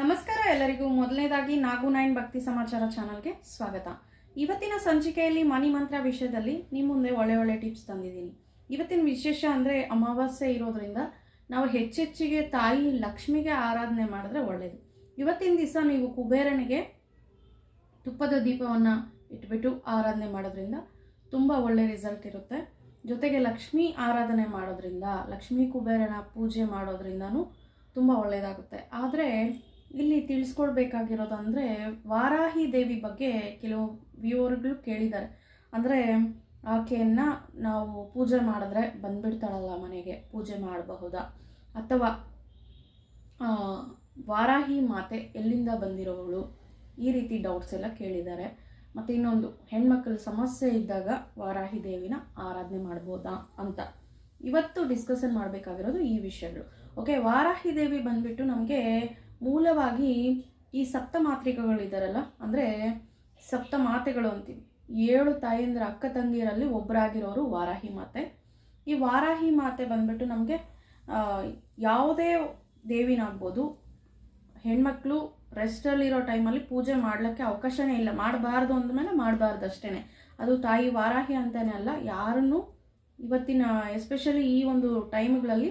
ನಮಸ್ಕಾರ ಎಲ್ಲರಿಗೂ. ಮೊದಲನೇದಾಗಿ ನಾಗು ನೈನ್ ಭಕ್ತಿ ಸಮಾಚಾರ ಚಾನಲ್ಗೆ ಸ್ವಾಗತ. ಇವತ್ತಿನ ಸಂಚಿಕೆಯಲ್ಲಿ ಮನಿ ಮಂತ್ರ ವಿಷಯದಲ್ಲಿ ನಿಮ್ಮ ಮುಂದೆ ಒಳ್ಳೆ ಒಳ್ಳೆ ಟಿಪ್ಸ್ ತಂದಿದ್ದೀನಿ. ಇವತ್ತಿನ ವಿಶೇಷ ಅಂದರೆ ಅಮಾವಾಸ್ಯೆ ಇರೋದ್ರಿಂದ ನಾವು ಹೆಚ್ಚೆಚ್ಚಿಗೆ ತಾಯಿ ಲಕ್ಷ್ಮಿಗೆ ಆರಾಧನೆ ಮಾಡಿದ್ರೆ ಒಳ್ಳೆಯದು ಇವತ್ತಿನ ದಿವಸ ನೀವು ಕುಬೇರನಿಗೆ ತುಪ್ಪದ ದೀಪವನ್ನು ಇಟ್ಬಿಟ್ಟು ಆರಾಧನೆ ಮಾಡೋದ್ರಿಂದ ತುಂಬ ಒಳ್ಳೆ ರಿಸಲ್ಟ್ ಇರುತ್ತೆ. ಜೊತೆಗೆ ಲಕ್ಷ್ಮೀ ಆರಾಧನೆ ಮಾಡೋದ್ರಿಂದ, ಲಕ್ಷ್ಮೀ ಕುಬೇರನ ಪೂಜೆ ಮಾಡೋದ್ರಿಂದನೂ ತುಂಬ ಒಳ್ಳೆಯದಾಗುತ್ತೆ ಆದರೆ ಇಲ್ಲಿ ತಿಳಿಸ್ಕೊಳ್ಬೇಕಾಗಿರೋದಂದರೆ ವಾರಾಹಿ ದೇವಿ ಬಗ್ಗೆ ಕೆಲವು ವ್ಯೂವರ್ಗಳು ಕೇಳಿದ್ದಾರೆ. ಅಂದರೆ ಆಕೆಯನ್ನು ನಾವು ಪೂಜೆ ಮಾಡಿದ್ರೆ ಬಂದ್ಬಿಡ್ತಾಳಲ್ಲ ಮನೆಗೆ, ಪೂಜೆ ಮಾಡಬಹುದಾ? ಅಥವಾ ವಾರಾಹಿ ಮಾತೆ ಎಲ್ಲಿಂದ ಬಂದಿರೋವಳು? ಈ ರೀತಿ ಡೌಟ್ಸ್ ಎಲ್ಲ ಕೇಳಿದ್ದಾರೆ. ಮತ್ತು ಇನ್ನೊಂದು, ಹೆಣ್ಮಕ್ಳ ಸಮಸ್ಯೆ ಇದ್ದಾಗ ವಾರಾಹಿ ದೇವಿನ ಆರಾಧನೆ ಮಾಡ್ಬೋದಾ ಅಂತ. ಇವತ್ತು ಡಿಸ್ಕಷನ್ ಮಾಡಬೇಕಾಗಿರೋದು ಈ ವಿಷಯಗಳು. ಓಕೆ ವಾರಾಹಿ ದೇವಿ ಬಂದ್ಬಿಟ್ಟು ನಮಗೆ ಮೂಲವಾಗಿ ಈ ಸಪ್ತ ಮಾತೃಕಗಳಿದ್ದಾರಲ್ಲ ಅಂದರೆ ಸಪ್ತ ಮಾತೆಗಳು ಅಂತೀವಿ. ಏಳು ತಾಯಂದಿರ ಅಕ್ಕ ತಂಗಿಯರಲ್ಲಿ ಒಬ್ಬರಾಗಿರೋರು ವಾರಾಹಿ ಮಾತೆ. ಈ ವಾರಾಹಿ ಮಾತೆ ಬಂದ್ಬಿಟ್ಟು ನಮಗೆ ಯಾವುದೇ ದೇವಿನಾಗ್ಬೋದು, ಹೆಣ್ಮಕ್ಳು ರೆಸ್ಟಲ್ಲಿರೋ ಟೈಮಲ್ಲಿ ಪೂಜೆ ಮಾಡಲಿಕ್ಕೆ ಅವಕಾಶನೇ ಇಲ್ಲ. ಮಾಡಬಾರ್ದು ಅಂದಮೇಲೆ ಮಾಡಬಾರ್ದು ಅಷ್ಟೇ ಅದು ತಾಯಿ ವಾರಾಹಿ ಅಂತಲೇ ಅಲ್ಲ, ಯಾರನ್ನು ಇವತ್ತಿನ ಎಸ್ಪೆಷಲಿ ಈ ಒಂದು ಟೈಮ್ಗಳಲ್ಲಿ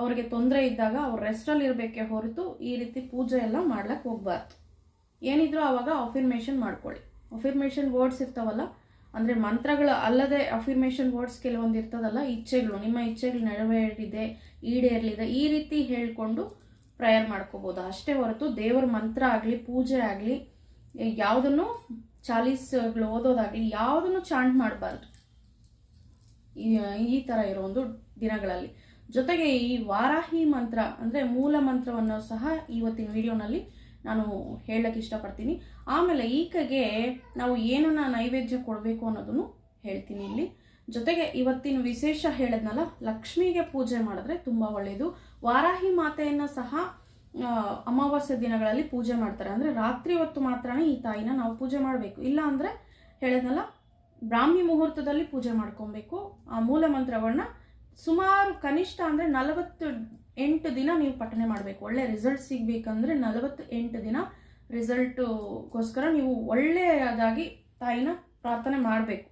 ಅವ್ರಿಗೆ ತೊಂದರೆ ಇದ್ದಾಗ ಅವ್ರು ರೆಸ್ಟಲ್ಲಿ ಇರಬೇಕೆ ಹೊರತು ಈ ರೀತಿ ಪೂಜೆ ಎಲ್ಲ ಮಾಡ್ಲಿಕ್ಕೆ ಹೋಗ್ಬಾರ್ದು. ಏನಿದ್ರು ಆವಾಗ ಅಫಿರ್ಮೇಷನ್ ಮಾಡ್ಕೊಳ್ಳಿ. ಅಫಿರ್ಮೇಷನ್ ವರ್ಡ್ಸ್ ಇರ್ತಾವಲ್ಲ, ಅಂದರೆ ಮಂತ್ರಗಳು ಅಲ್ಲದೆ ಅಫಿರ್ಮೇಷನ್ ವರ್ಡ್ಸ್ ಕೆಲವೊಂದು ಇರ್ತದಲ್ಲ, ಇಚ್ಛೆಗಳು, ನಿಮ್ಮ ಇಚ್ಛೆಗಳು ನೆರವೇರಿದೆ, ಈಡೇರಲಿದೆ, ಈ ರೀತಿ ಹೇಳ್ಕೊಂಡು ಪ್ರೇಯರ್ ಮಾಡ್ಕೋಬೋದು. ಅಷ್ಟೇ ಹೊರತು ದೇವರ ಮಂತ್ರ ಆಗಲಿ, ಪೂಜೆ ಆಗಲಿ ಯಾವುದನ್ನು ಚಾಲೀಸ್ಗಳು ಓದೋದಾಗಲಿ, ಯಾವುದನ್ನು ಚಾಂಟ್ ಮಾಡಬಾರ್ದು. ಈ ಥರ ಇರೋ ಒಂದು ದಿನಗಳಲ್ಲಿ. ಜೊತೆಗೆ ಈ ವಾರಾಹಿ ಮಂತ್ರ ಅಂದರೆ ಮೂಲ ಮಂತ್ರವನ್ನು ಸಹ ಇವತ್ತಿನ ವಿಡಿಯೋನಲ್ಲಿ ನಾನು ಹೇಳಕ್ಕೆ ಇಷ್ಟಪಡ್ತೀನಿ. ಆಮೇಲೆ ಈಕೆಗೆ ನಾವು ಏನನ್ನ ನೈವೇದ್ಯ ಕೊಡಬೇಕು ಅನ್ನೋದನ್ನು ಹೇಳ್ತೀನಿ ಇಲ್ಲಿ. ಜೊತೆಗೆ ಇವತ್ತಿನ ವಿಶೇಷ ಹೇಳದ್ನಲ್ಲ, ಲಕ್ಷ್ಮಿಗೆ ಪೂಜೆ ಮಾಡಿದ್ರೆ ತುಂಬ ಒಳ್ಳೆಯದು ವಾರಾಹಿ ಮಾತೆಯನ್ನು ಸಹ ಅಮಾವಾಸ್ಯ ದಿನಗಳಲ್ಲಿ ಪೂಜೆ ಮಾಡ್ತಾರೆ. ಅಂದರೆ ರಾತ್ರಿ ಹೊತ್ತು ಮಾತ್ರನೇ ಈ ತಾಯಿನ ನಾವು ಪೂಜೆ ಮಾಡಬೇಕು. ಇಲ್ಲ ಅಂದರೆ, ಹೇಳದ್ನಲ್ಲ, ಬ್ರಾಹ್ಮಿ ಮುಹೂರ್ತದಲ್ಲಿ ಪೂಜೆ ಮಾಡ್ಕೊಬೇಕು. ಆ ಮೂಲ ಮಂತ್ರಗಳನ್ನ ಸುಮಾರು ಕನಿಷ್ಠ ಅಂದರೆ ನಲವತ್ತು ಎಂಟು ದಿನ ನೀವು ಪಠನೆ ಮಾಡಬೇಕು. ಒಳ್ಳೆ ರಿಸಲ್ಟ್ ಸಿಗಬೇಕಂದ್ರೆ ನಲವತ್ತು ಎಂಟು ದಿನ ರಿಸಲ್ಟುಗೋಸ್ಕರ ನೀವು ಒಳ್ಳೆಯದಾಗಿ ತಾಯಿನ ಪ್ರಾರ್ಥನೆ ಮಾಡಬೇಕು.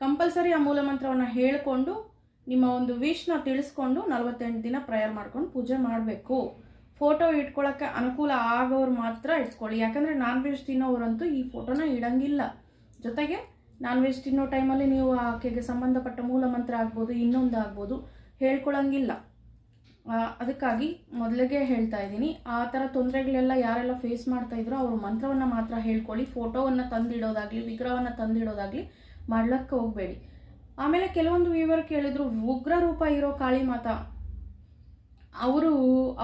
ಕಂಪಲ್ಸರಿ ಆ ಮೂಲಮಂತ್ರವನ್ನು ಹೇಳಿಕೊಂಡು, ನಿಮ್ಮ ಒಂದು ವಿಶ್ನ ತಿಳಿಸ್ಕೊಂಡು ನಲವತ್ತೆಂಟು ದಿನ ಪ್ರೇಯರ್ ಮಾಡ್ಕೊಂಡು ಪೂಜೆ ಮಾಡಬೇಕು. ಫೋಟೋ ಇಟ್ಕೊಳ್ಳೋಕ್ಕೆ ಅನುಕೂಲ ಆಗೋರು ಮಾತ್ರ ಇಟ್ಕೊಳ್ಳಿ. ಯಾಕಂದರೆ ನಾನ್ ವೆಜ್ ತಿನ್ನೋರಂತೂ ಈ ಫೋಟೋನ ಇಡಂಗಿಲ್ಲ. ಜೊತೆಗೆ ನಾನ್ ವೆಜ್ ತಿನ್ನೋ ಟೈಮಲ್ಲಿ ನೀವು ಆಕೆಗೆ ಸಂಬಂಧಪಟ್ಟ ಮೂಲ ಮಂತ್ರ ಆಗ್ಬೋದು, ಇನ್ನೊಂದು ಆಗ್ಬೋದು, ಹೇಳ್ಕೊಳಂಗಿಲ್ಲ. ಅದಕ್ಕಾಗಿ ಮೊದಲಿಗೆ ಹೇಳ್ತಾ ಇದ್ದೀನಿ. ಆ ಥರ ತೊಂದರೆಗಳೆಲ್ಲ ಯಾರೆಲ್ಲ ಫೇಸ್ ಮಾಡ್ತಾ ಇದ್ರೋ ಅವರು ಮಂತ್ರವನ್ನು ಮಾತ್ರ ಹೇಳ್ಕೊಳ್ಳಿ. ಫೋಟೋವನ್ನು ತಂದಿಡೋದಾಗಲಿ, ವಿಗ್ರಹವನ್ನು ತಂದಿಡೋದಾಗಲಿ ಮಾಡ್ಲಿಕ್ಕೆ ಹೋಗಬೇಡಿ. ಆಮೇಲೆ ಕೆಲವೊಂದು ವ್ಯೂವರ್ ಕೇಳಿದ್ರು, ಉಗ್ರ ರೂಪ ಇರೋ ಕಾಳಿ ಮಾತ ಅವರು,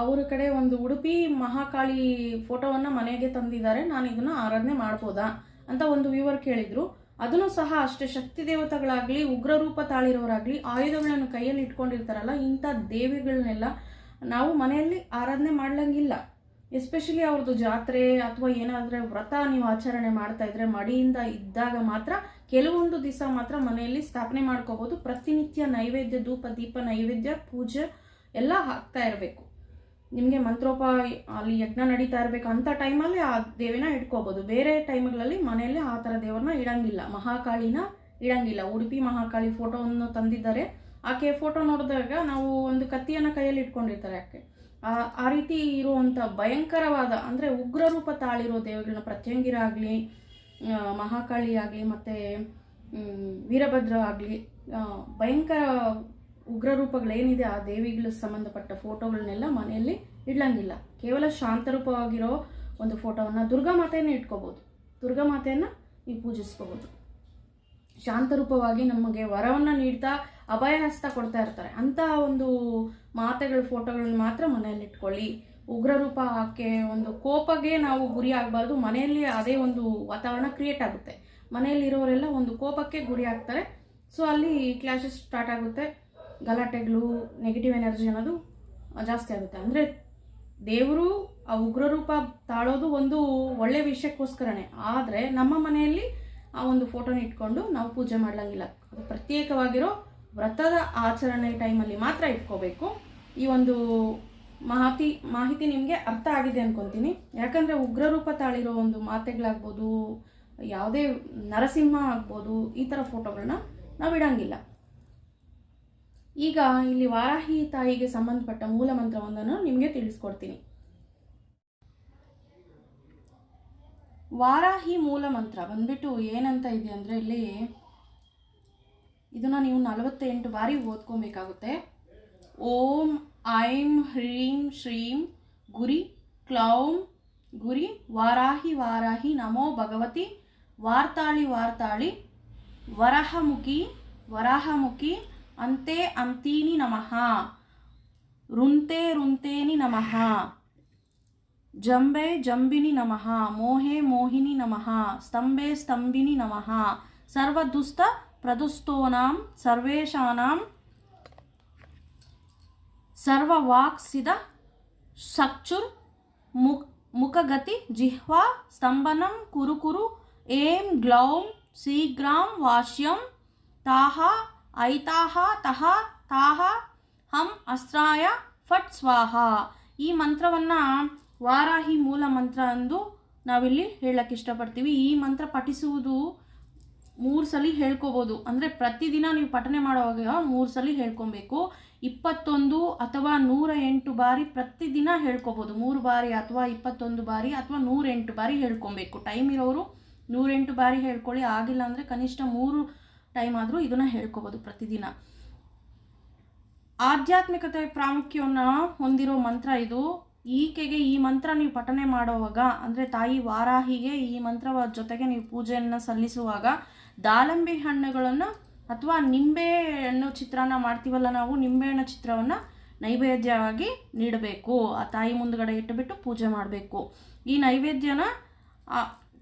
ಅವರ ಕಡೆ ಒಂದು ಉಡುಪಿ ಮಹಾಕಾಳಿ ಫೋಟೋವನ್ನು ಮನೆಗೆ ತಂದಿದ್ದಾರೆ. ನಾನು ಇದನ್ನು ಆರಾಧನೆ ಮಾಡ್ಬೋದಾ ಅಂತ ಒಂದು ವ್ಯೂವರ್ ಕೇಳಿದ್ರು. ಅದನ್ನು ಸಹ ಅಷ್ಟೇ ಶಕ್ತಿ ದೇವತೆಗಳಾಗಲಿ ಉಗ್ರ ರೂಪ ತಾಳಿರೋರಾಗಲಿ, ಆಯುಧಗಳನ್ನು ಕೈಯಲ್ಲಿ ಇಟ್ಕೊಂಡಿರ್ತಾರಲ್ಲ, ಇಂಥ ದೇವಿಗಳನ್ನೆಲ್ಲ ನಾವು ಮನೆಯಲ್ಲಿ ಆರಾಧನೆ ಮಾಡ್ಲಂಗಿಲ್ಲ. ಎಸ್ಪೆಷಲಿ ಅವ್ರದ್ದು ಜಾತ್ರೆ ಅಥವಾ ಏನಾದರೆ ವ್ರತ ನೀವು ಆಚರಣೆ ಮಾಡ್ತಾ ಇದ್ರೆ ಮಡಿಯಿಂದ ಇದ್ದಾಗ ಮಾತ್ರ, ಕೆಲವೊಂದು ದಿವಸ ಮಾತ್ರ ಮನೆಯಲ್ಲಿ ಸ್ಥಾಪನೆ ಮಾಡ್ಕೋಬೋದು. ಪ್ರತಿನಿತ್ಯ ನೈವೇದ್ಯ, ಧೂಪ, ದೀಪ, ನೈವೇದ್ಯ, ಪೂಜೆ ಎಲ್ಲ ಹಾಕ್ತಾ ಇರಬೇಕು. ನಿಮಗೆ ಮಂತ್ರೋಪ ಅಲ್ಲಿ ಯಜ್ಞ ನಡೀತಾ ಇರಬೇಕು ಅಂತ ಟೈಮಲ್ಲಿ ಆ ದೇವಿನ ಇಟ್ಕೋಬೋದು. ಬೇರೆ ಟೈಮ್ಗಳಲ್ಲಿ ಮನೆಯಲ್ಲಿ ಆ ಥರ ದೇವರನ್ನ ಇಡಂಗಿಲ್ಲ. ಮಹಾಕಾಳಿನ ಇಡಂಗಿಲ್ಲ. ಉಡುಪಿ ಮಹಾಕಾಳಿ ಫೋಟೋವನ್ನು ತಂದಿದ್ದಾರೆ. ಆಕೆ ಫೋಟೋ ನೋಡಿದಾಗ ನಾವು ಒಂದು ಕತ್ತಿಯನ್ನು ಕೈಯಲ್ಲಿ ಇಟ್ಕೊಂಡಿರ್ತಾರೆ ಆಕೆ. ಆ ಆ ರೀತಿ ಇರುವಂಥ ಭಯಂಕರವಾದ ಅಂದರೆ ಉಗ್ರ ರೂಪ ತಾಳಿರೋ ದೇವಗಳನ್ನ ಪ್ರತ್ಯಂಗಿರ ಆಗಲಿ ಮಹಾಕಾಳಿ ಆಗಲಿ, ಮತ್ತು ವೀರಭದ್ರ ಆಗಲಿ ಭಯಂಕರ ಉಗ್ರ ರೂಪಗಳೇನಿದೆ ಆ ದೇವಿಗಳ ಸಂಬಂಧಪಟ್ಟ ಫೋಟೋಗಳನ್ನೆಲ್ಲ ಮನೆಯಲ್ಲಿ ಇಡ್ಲಂಗಿಲ್ಲ. ಕೇವಲ ಶಾಂತರೂಪವಾಗಿರೋ ಒಂದು ಫೋಟೋವನ್ನು ದುರ್ಗಾ ಮಾತೆಯನ್ನು ಇಟ್ಕೋಬೋದು. ದುರ್ಗಾ ಮಾತೆಯನ್ನು ನೀವು ಪೂಜಿಸ್ಕೋಬೋದು. ಶಾಂತರೂಪವಾಗಿ ನಮಗೆ ವರವನ್ನು ನೀಡ್ತಾ ಅಭಯ ಹಸ್ತ ಕೊಡ್ತಾ ಇರ್ತಾರೆ. ಅಂತ ಒಂದು ಮಾತೆಗಳ ಫೋಟೋಗಳನ್ನ ಮಾತ್ರ ಮನೆಯಲ್ಲಿ ಇಟ್ಕೊಳ್ಳಿ. ಉಗ್ರ ರೂಪ ಆಕೆ ಒಂದು ಕೋಪಗೆ ನಾವು ಗುರಿ ಆಗಬಾರ್ದು. ಮನೆಯಲ್ಲಿ ಅದೇ ಒಂದು ವಾತಾವರಣ ಕ್ರಿಯೇಟ್ ಆಗುತ್ತೆ. ಮನೆಯಲ್ಲಿರೋರೆಲ್ಲ ಒಂದು ಕೋಪಕ್ಕೆ ಗುರಿ ಆಗ್ತಾರೆ. ಸೊ ಅಲ್ಲಿ ಕ್ಲಾಶಸ್ ಸ್ಟಾರ್ಟ್ ಆಗುತ್ತೆ. ಗಲಾಟೆಗಳು ನೆಗೆಟಿವ್ ಎನರ್ಜಿ ಅನ್ನೋದು ಜಾಸ್ತಿ ಆಗುತ್ತೆ. ಅಂದರೆ ದೇವರು, ಆ ಉಗ್ರ ರೂಪ ತಾಳೋದು ಒಂದು ಒಳ್ಳೆ ವಿಷಯಕ್ಕೋಸ್ಕರನೇ. ಆದರೆ ನಮ್ಮ ಮನೆಯಲ್ಲಿ ಆ ಒಂದು ಫೋಟೋನ ಇಟ್ಕೊಂಡು ನಾವು ಪೂಜೆ ಮಾಡಲಂಗಿಲ್ಲ. ಅದು ಪ್ರತ್ಯೇಕವಾಗಿರೋ ವ್ರತದ ಆಚರಣೆ ಟೈಮಲ್ಲಿ ಮಾತ್ರ ಇಟ್ಕೋಬೇಕು. ಈ ಒಂದು ಮಾಹಿತಿ ಮಾಹಿತಿ ನಿಮಗೆ ಅರ್ಥ ಆಗಿದೆ ಅನ್ಕೊಂತೀನಿ. ಯಾಕಂದರೆ ಉಗ್ರರೂಪ ತಾಳಿರೋ ಒಂದು ಮಾತೆಗಳಾಗ್ಬೋದು, ಯಾವುದೇ ನರಸಿಂಹ ಆಗ್ಬೋದು, ಈ ಥರ ಫೋಟೋಗಳನ್ನ ನಾವು ಇಡಂಗಿಲ್ಲ. ಈಗ ಇಲ್ಲಿ ವಾರಾಹಿ ತಾಯಿಗೆ ಸಂಬಂಧಪಟ್ಟ ಮೂಲ ಮಂತ್ರವೊಂದನ್ನು ನಿಮಗೆ ತಿಳಿಸ್ಕೊಡ್ತೀನಿ. ವಾರಾಹಿ ಮೂಲ ಮಂತ್ರ ಬಂದ್ಬಿಟ್ಟು ಏನಂತ ಇದೆ ಅಂದರೆ ಇಲ್ಲಿ ಇದನ್ನು ನೀವು ನಲವತ್ತೆಂಟು ಬಾರಿ ಓದ್ಕೊಬೇಕಾಗುತ್ತೆ. ಓಂ, ಐಂ, ಹ್ರೀಂ, ಶ್ರೀಂ, ಗುರಿ, ಕ್ಲೌಂ, ಗುರಿ, ವಾರಾಹಿ ವಾರಾಹಿ, ನಮೋ ಭಗವತಿ, ವಾರ್ತಾಳಿ ವಾರ್ತಾಳಿ, ವರಹಮುಖಿ, ವರಾಹಮುಖಿ అంతే అంతీని నమ. రుంతే రుంతేని నమ. జంబే జంబిని నమ. మోహే మోహిని నమ. స్తంభే స్తంభిని నమ. సర్వదుస్త ప్రదుస్తోనాం సర్వేషానాం సర్వవాక్సిద సక్షుర్ ముఖగతి జిహ్వా స్తంభనం కురుకురు ఏం గ్లౌం శీఘ్రాం వాష్యం తాహా ಐತಾಹ ತಹ ತಾಹ ಹಂ ಅಸ್ತ್ರಾಯ ಫಟ್ ಸ್ವಾಹ. ಈ ಮಂತ್ರವನ್ನು ವಾರಾಹಿ ಮೂಲ ಮಂತ್ರ ಎಂದು ನಾವಿಲ್ಲಿ ಹೇಳಕ್ಕೆ ಇಷ್ಟಪಡ್ತೀವಿ. ಈ ಮಂತ್ರ ಪಠಿಸುವುದು ಮೂರು ಸಲ ಹೇಳ್ಕೊಬೋದು. ಅಂದರೆ ಪ್ರತಿದಿನ ನೀವು ಪಠನೆ ಮಾಡುವಾಗ ಮೂರು ಸಲ ಹೇಳ್ಕೊಬೇಕು. ಇಪ್ಪತ್ತೊಂದು ಅಥವಾ ನೂರ ಎಂಟು ಬಾರಿ ಪ್ರತಿದಿನ ಹೇಳ್ಕೊಬೋದು. ಮೂರು ಬಾರಿ ಅಥವಾ ಇಪ್ಪತ್ತೊಂದು ಬಾರಿ ಅಥವಾ ನೂರೆಂಟು ಬಾರಿ ಹೇಳ್ಕೊಬೇಕು. ಟೈಮ್ ಇರೋರು ನೂರೆಂಟು ಬಾರಿ ಹೇಳ್ಕೊಳ್ಳಿ. ಆಗಿಲ್ಲ ಅಂದರೆ ಕನಿಷ್ಠ ಮೂರು ಟೈಮ್ ಆದರೂ ಇದನ್ನು ಹೇಳ್ಕೋಬೋದು ಪ್ರತಿದಿನ. ಆಧ್ಯಾತ್ಮಿಕತೆ ಪ್ರಾಮುಖ್ಯವನ್ನು ಹೊಂದಿರೋ ಮಂತ್ರ ಇದು. ಈಕೆಗೆ ಈ ಮಂತ್ರ ನೀವು ಪಠನೆ ಮಾಡುವಾಗ, ಅಂದರೆ ತಾಯಿ ವಾರಾಹಿಗೆ ಈ ಮಂತ್ರ ಜೊತೆಗೆ ನೀವು ಪೂಜೆಯನ್ನು ಸಲ್ಲಿಸುವಾಗ ದಾಳಂಬಿ ಹಣ್ಣುಗಳನ್ನು ಅಥವಾ ನಿಂಬೆ ಹಣ್ಣು ಚಿತ್ರಾನ್ನ ಮಾಡ್ತೀವಲ್ಲ ನಾವು ನಿಂಬೆಹಣ್ಣು ಚಿತ್ರವನ್ನು ನೈವೇದ್ಯವಾಗಿ ನೀಡಬೇಕು. ಆ ತಾಯಿ ಮುಂದುಗಡೆ ಇಟ್ಟುಬಿಟ್ಟು ಪೂಜೆ ಮಾಡಬೇಕು. ಈ ನೈವೇದ್ಯನ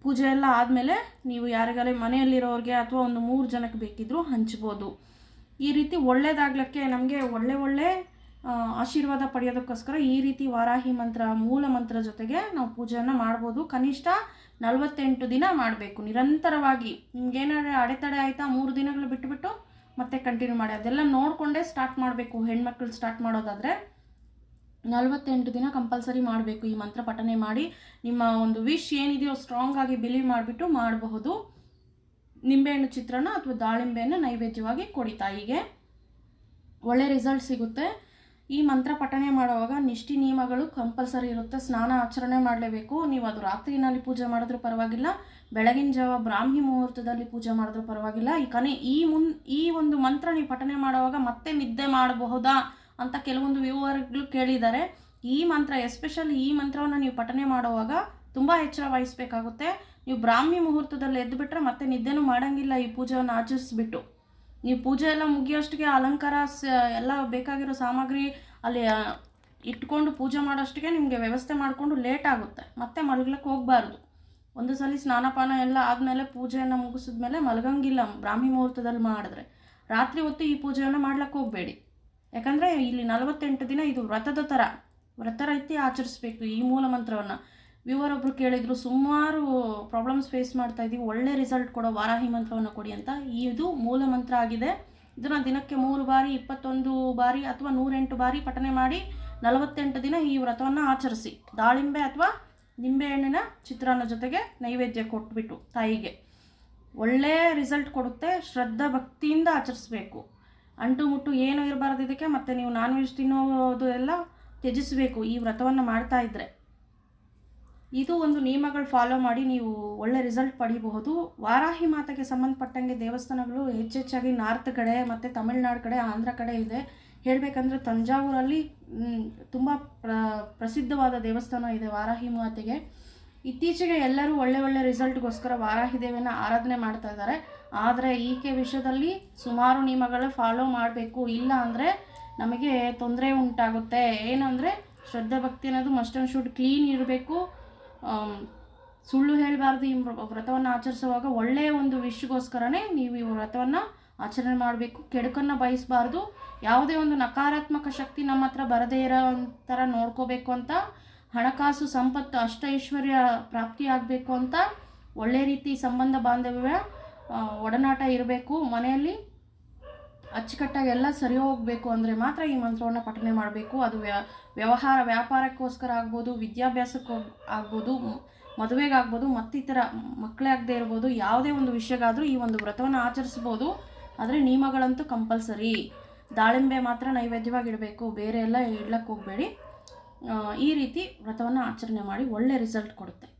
ಪೂಜೆ ಎಲ್ಲ ಆದಮೇಲೆ ನೀವು ಯಾರಿಗಾರೆ ಮನೆಯಲ್ಲಿರೋರಿಗೆ ಅಥವಾ ಒಂದು ಮೂರು ಜನಕ್ಕೆ ಬೇಕಿದ್ದರೂ ಹಂಚ್ಬೋದು. ಈ ರೀತಿ ಒಳ್ಳೇದಾಗ್ಲಿಕ್ಕೆ ನಮಗೆ ಒಳ್ಳೆ ಒಳ್ಳೆ ಆಶೀರ್ವಾದ ಪಡೆಯೋದಕ್ಕೋಸ್ಕರ ಈ ರೀತಿ ವಾರಾಹಿ ಮಂತ್ರ, ಮೂಲ ಮಂತ್ರ ಜೊತೆಗೆ ನಾವು ಪೂಜೆಯನ್ನು ಮಾಡ್ಬೋದು. ಕನಿಷ್ಠ ನಲವತ್ತೆಂಟು ದಿನ ಮಾಡಬೇಕು. ನಿರಂತರವಾಗಿ. ನಿಮ್ಗೇನಾದ್ರೆ ಅಡೆತಡೆ ಆಯಿತಾ ಮೂರು ದಿನಗಳು ಬಿಟ್ಟುಬಿಟ್ಟು ಮತ್ತೆ ಕಂಟಿನ್ಯೂ ಮಾಡಿ. ಅದೆಲ್ಲ ನೋಡಿಕೊಂಡೇ ಸ್ಟಾರ್ಟ್ ಮಾಡಬೇಕು ಹೆಣ್ಮಕ್ಳು ಸ್ಟಾರ್ಟ್ ಮಾಡೋದಾದರೆ. ನಲವತ್ತೆಂಟು ದಿನ ಕಂಪಲ್ಸರಿ ಮಾಡಬೇಕು ಈ ಮಂತ್ರ ಪಠನೆ ಮಾಡಿ. ನಿಮ್ಮ ಒಂದು ವಿಶ್ ಏನಿದೆಯೋ ಸ್ಟ್ರಾಂಗ್ ಆಗಿ ಬಿಲೀವ್ ಮಾಡಿಬಿಟ್ಟು ಮಾಡಬಹುದು. ನಿಂಬೆಹಣ್ಣು ಚಿತ್ರನ ಅಥವಾ ದಾಳಿಂಬೆಯನ್ನು ನೈವೇದ್ಯವಾಗಿ ಕೊಡಿ ತಾಯಿಗೆ ಒಳ್ಳೆ ರಿಸಲ್ಟ್ ಸಿಗುತ್ತೆ. ಈ ಮಂತ್ರ ಪಠನೆ ಮಾಡುವಾಗ ನಿಷ್ಠಿ ನಿಯಮಗಳು ಕಂಪಲ್ಸರಿ ಇರುತ್ತೆ. ಸ್ನಾನ ಆಚರಣೆ ಮಾಡಲೇಬೇಕು. ನೀವು ಅದು ರಾತ್ರಿನಲ್ಲಿ ಪೂಜೆ ಮಾಡಿದ್ರೂ ಪರವಾಗಿಲ್ಲ. ಬೆಳಗಿನ ಜಾವ ಬ್ರಾಹ್ಮಿ ಮುಹೂರ್ತದಲ್ಲಿ ಪೂಜೆ ಮಾಡಿದ್ರೂ ಪರವಾಗಿಲ್ಲ. ಈ ಕನೆ ಈ ಮುನ್ ಈ ಒಂದು ಮಂತ್ರ ನೀವು ಪಠನೆ ಮಾಡುವಾಗ ಮತ್ತೆ ನಿದ್ದೆ ಮಾಡಬಹುದಾ? ಅಂತ ಕೆಲವೊಂದು ವ್ಯೂವರ್ಗಳು ಕೇಳಿದ್ದಾರೆ. ಈ ಮಂತ್ರ, ಎಸ್ಪೆಷಲಿ ಈ ಮಂತ್ರವನ್ನು ನೀವು ಪಠನೆ ಮಾಡುವಾಗ ತುಂಬ ಎಚ್ಚರ ವಹಿಸಬೇಕಾಗುತ್ತೆ. ನೀವು ಬ್ರಾಹ್ಮಿ ಮುಹೂರ್ತದಲ್ಲಿ ಎದ್ದುಬಿಟ್ರೆ ಮತ್ತೆ ನಿದ್ದೆನೂ ಮಾಡೋಂಗಿಲ್ಲ ಈ ಪೂಜೆಯನ್ನು ಆಚರಿಸ್ಬಿಟ್ಟು. ನೀವು ಪೂಜೆ ಎಲ್ಲ ಮುಗಿಯೋಷ್ಟಿಗೆ ಅಲಂಕಾರ ಎಲ್ಲ ಬೇಕಾಗಿರೋ ಸಾಮಗ್ರಿ ಅಲ್ಲಿ ಇಟ್ಕೊಂಡು ಪೂಜೆ ಮಾಡೋಷ್ಟಿಗೆ ನಿಮಗೆ ವ್ಯವಸ್ಥೆ ಮಾಡಿಕೊಂಡು ಲೇಟ್ ಆಗುತ್ತೆ. ಮತ್ತೆ ಮಲಗ್ಲಿಕ್ಕೆ ಹೋಗಬಾರ್ದು. ಒಂದು ಸಲ ಸ್ನಾನಪಾನ ಎಲ್ಲ ಆದಮೇಲೆ ಪೂಜೆಯನ್ನು ಮುಗಿಸಿದ್ಮೇಲೆ ಮಲಗಂಗಿಲ್ಲ ಬ್ರಾಹ್ಮಿ ಮುಹೂರ್ತದಲ್ಲಿ ಮಾಡಿದ್ರೆ. ರಾತ್ರಿ ಹೊತ್ತು ಈ ಪೂಜೆಯನ್ನು ಮಾಡ್ಲಿಕ್ಕೆ ಹೋಗಬೇಡಿ. ಯಾಕಂದರೆ ಇಲ್ಲಿ ನಲವತ್ತೆಂಟು ದಿನ ಇದು ವ್ರತದ ಥರ, ವ್ರತ ರೀತಿ ಆಚರಿಸ್ಬೇಕು ಈ ಮೂಲ ಮಂತ್ರವನ್ನು. ವ್ಯೂವರ್ ಒಬ್ರು ಕೇಳಿದ್ರು, ಸುಮಾರು ಪ್ರಾಬ್ಲಮ್ಸ್ ಫೇಸ್ ಮಾಡ್ತಾ ಇದ್ದೀವಿ ಒಳ್ಳೆ ರಿಸಲ್ಟ್ ಕೊಡೋ ವಾರಾಹಿ ಮಂತ್ರವನ್ನು ಕೊಡಿ ಅಂತ. ಇದು ಮೂಲ ಮಂತ್ರ ಆಗಿದೆ. ಇದನ್ನು ದಿನಕ್ಕೆ ಮೂರು ಬಾರಿ, ಇಪ್ಪತ್ತೊಂದು ಬಾರಿ ಅಥವಾ ನೂರೆಂಟು ಬಾರಿ ಪಠನೆ ಮಾಡಿ ನಲವತ್ತೆಂಟು ದಿನ ಈ ವ್ರತವನ್ನು ಆಚರಿಸಿ. ದಾಳಿಂಬೆ ಅಥವಾ ನಿಂಬೆಹಣ್ಣಿನ ಚಿತ್ರಾನ್ನ ಜೊತೆಗೆ ನೈವೇದ್ಯ ಕೊಟ್ಬಿಟ್ಟು ತಾಯಿಗೆ. ಒಳ್ಳೆ ರಿಸಲ್ಟ್ ಕೊಡುತ್ತೆ, ಶ್ರದ್ಧಾ ಭಕ್ತಿಯಿಂದ ಆಚರಿಸ್ಬೇಕು. ಅಂಟು ಮುಟ್ಟು ಏನು ಇರಬಾರ್ದು ಇದಕ್ಕೆ, ಮತ್ತು ನೀವು ನಾನ್ ವೆಜ್ ತಿನ್ನೋದು ಎಲ್ಲ ತ್ಯಜಿಸಬೇಕು ಈ ವ್ರತವನ್ನು ಮಾಡ್ತಾ ಇದ್ದರೆ ಇದು ಒಂದು ನಿಯಮಗಳು ಫಾಲೋ ಮಾಡಿ ನೀವು ಒಳ್ಳೆ ರಿಸಲ್ಟ್ ಪಡೀಬಹುದು. ವಾರಾಹಿ ಮಾತೆಗೆ ಸಂಬಂಧಪಟ್ಟಂಗೆ ದೇವಸ್ಥಾನಗಳು ಹೆಚ್ಚೆಚ್ಚಾಗಿ ನಾರ್ತ್ ಕಡೆ ಮತ್ತು ತಮಿಳ್ನಾಡು ಕಡೆ, ಆಂಧ್ರ ಕಡೆ ಇದೆ. ಹೇಳಬೇಕಂದ್ರೆ ತಂಜಾವೂರಲ್ಲಿ ತುಂಬ ಪ್ರ, ಪ್ರಸಿದ್ಧವಾದ ದೇವಸ್ಥಾನ ಇದೆ ವಾರಾಹಿ ಮಾತೆಗೆ. ಇತ್ತೀಚೆಗೆ ಎಲ್ಲರೂ ಒಳ್ಳೆ ಒಳ್ಳೆ ರಿಸಲ್ಟ್ಗೋಸ್ಕರ ವಾರಾಹಿ ದೇವಿನ ಆರಾಧನೆ ಮಾಡ್ತಾ ಇದ್ದಾರೆ. ಆದರೆ ಈಕೆ ವಿಷಯದಲ್ಲಿ ಸುಮಾರು ನಿಯಮಗಳು ಫಾಲೋ ಮಾಡಬೇಕು. ಇಲ್ಲ ಅಂದರೆ ನಮಗೆ ತೊಂದರೆ ಉಂಟಾಗುತ್ತೆ. ಏನಂದರೆ ಶ್ರದ್ಧಾ ಭಕ್ತಿ ಅನ್ನೋದು ಮಸ್ಟ್ ಅಂಡ್ ಶುಡ್ ಕ್ಲೀನ್ ಇರಬೇಕು. ಸುಳ್ಳು ಹೇಳಬಾರ್ದು. ಈ ವ್ರತವನ್ನು ಆಚರಿಸುವಾಗ ಒಳ್ಳೆಯ ಒಂದು ವಿಶ್ಗೋಸ್ಕರನೇ ನೀವು ಈ ವ್ರತವನ್ನು ಆಚರಣೆ ಮಾಡಬೇಕು. ಕೆಡುಕನ್ನು ಬಯಸಬಾರ್ದು. ಯಾವುದೇ ಒಂದು ನಕಾರಾತ್ಮಕ ಶಕ್ತಿ ನಮ್ಮ ಹತ್ರ ಬರದೇ ಇರೋ ಥರ ನೋಡ್ಕೋಬೇಕು ಅಂತ ಹಣಕಾಸು ಸಂಪತ್ತು ಅಷ್ಟ ಐಶ್ವರ್ಯ ಪ್ರಾಪ್ತಿಯಾಗಬೇಕು ಅಂತ ಒಳ್ಳೆ ರೀತಿ ಸಂಬಂಧ ಬಾಂಧವ್ಯ ಒಡನಾಟ ಇರಬೇಕು. ಮನೆಯಲ್ಲಿ ಅಚ್ಚುಕಟ್ಟಾಗಿ ಎಲ್ಲ ಸರಿ ಹೋಗಬೇಕು ಅಂದರೆ ಮಾತ್ರ ಈ ಮಂತ್ರವನ್ನು ಪಠನೆ ಮಾಡಬೇಕು. ಅದು ವ್ಯ, ವ್ಯವಹಾರ ವ್ಯಾಪಾರಕ್ಕೋಸ್ಕರ ಆಗ್ಬೋದು, ವಿದ್ಯಾಭ್ಯಾಸಕ್ಕೋ ಆಗ್ಬೋದು ಮದುವೆಗಾಗ್ಬೋದು ಮತ್ತಿತರ ಮಕ್ಕಳೇ ಆಗದೆ ಇರ್ಬೋದು, ಯಾವುದೇ ಒಂದು ವಿಷಯಗಾದರೂ ಈ ಒಂದು ವ್ರತವನ್ನು ಆಚರಿಸ್ಬೋದು. ಆದರೆ ನಿಯಮಗಳಂತೂ ಕಂಪಲ್ಸರಿ. ದಾಳಿಂಬೆ ಮಾತ್ರ ನೈವೇದ್ಯವಾಗಿ ಇಡಬೇಕು. ಬೇರೆ ಎಲ್ಲ ಇಡ್ಲಕ್ಕೆ ಹೋಗಬೇಡಿ. ಈ ರೀತಿ ವ್ರತವನ್ನು ಆಚರಣೆ ಮಾಡಿ ಒಳ್ಳೆ ರಿಸಲ್ಟ್ ಕೊಡುತ್ತೆ.